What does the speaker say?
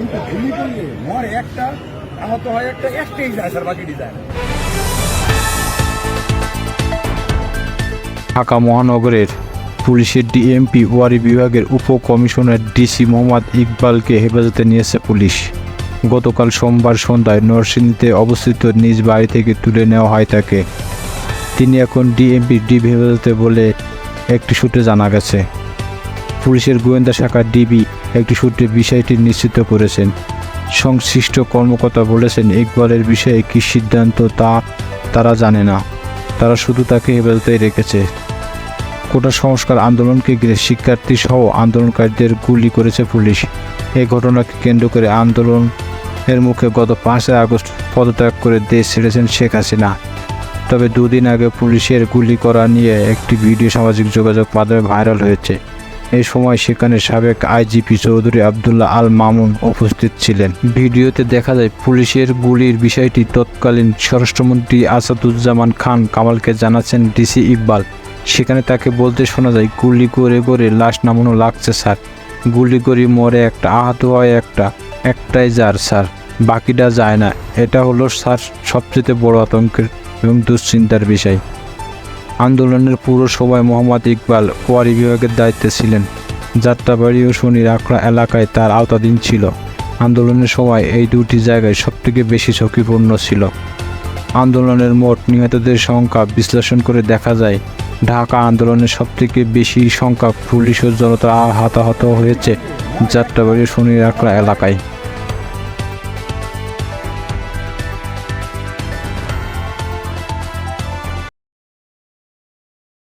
কিন্তু করলে মরে একটা, আহত হয় একটা, একটাই যায় স্যার, বাকিটি যায় ঢাকা মহানগরের পুলিশের ডিএমপি, ওয়ারি বিভাগের উপ কমিশনার ডিসি মোহাম্মদ ইকবালকে হেফাজতে নিয়েছে পুলিশ। গতকাল সোমবার সন্ধ্যায় নরসিংদীতে অবস্থিত নিজ বাড়ি থেকে তুলে নেওয়া হয় তাকে। তিনি এখন ডিএমপি ডিবি হেফাজতে বলে একটি সূত্রে জানা গেছে। পুলিশের গোয়েন্দা শাখা ডিবি একটি সূত্রে বিষয়টি নিশ্চিত করেছেন। সংশ্লিষ্ট কর্মকর্তা বলেছেন, ইকবালের বিষয়ে কী সিদ্ধান্ত তা তারা জানে না। তারা শুধু তাকে হেফাজতে রেখেছে। কোটা সংস্কার আন্দোলনকে ঘিরে শিক্ষার্থী সহ আন্দোলনকারীদের গুলি করেছে পুলিশ। এই ঘটনাকে কেন্দ্র করে আন্দোলনের মুখে গত পাঁচই আগস্ট পদত্যাগ করে দেশ ছেড়েছেন শেখ হাসিনা। তবে দুদিন আগে পুলিশের গুলি করা নিয়ে একটি ভিডিও সামাজিক যোগাযোগ মাধ্যমে ভাইরাল হয়েছে। এই সময় সেখানে সাবেক আইজিপি চৌধুরী আবদুল্লাহ আল মামুন উপস্থিত ছিলেন। ভিডিওতে দেখা যায় পুলিশের গুলির বিষয়টি তৎকালীন স্বরাষ্ট্রমন্ত্রী আসাদুজ্জামান খান কামালকে জানাচ্ছেন ডিসি ইকবাল। সেখানে তাকে বলতে শোনা যায়, গুলি করে করে লাশ নামানো লাগছে, স্যার। গুলি করে মরে একটা আহত হয় একটা, একটাই যার, স্যার। বাকিটা যায় না। এটা হলো, স্যার, সবচেয়ে বড় আতঙ্কের এবং দুশ্চিন্তার বিষয়। আন্দোলনের পুরো সময় মোহাম্মদ ইকবাল ওয়ারি বিভাগের দায়িত্বে ছিলেন। যাত্রাবাড়ি ও শনির আখড়া এলাকায় তার আওতাধীন ছিল। আন্দোলনের সময় এই দুটি জায়গায় সবথেকে বেশি ঝুঁকিপূর্ণ ছিল। আন্দোলনের মোট নিহতদের সংখ্যা বিশ্লেষণ করে দেখা যায়, ঢাকা আন্দোলনের সবথেকে বেশি সংখ্যা পুলিশ ও জনতা হতাহত হয়েছে যাত্রাবাড়ি শনির আখড়া এলাকায়।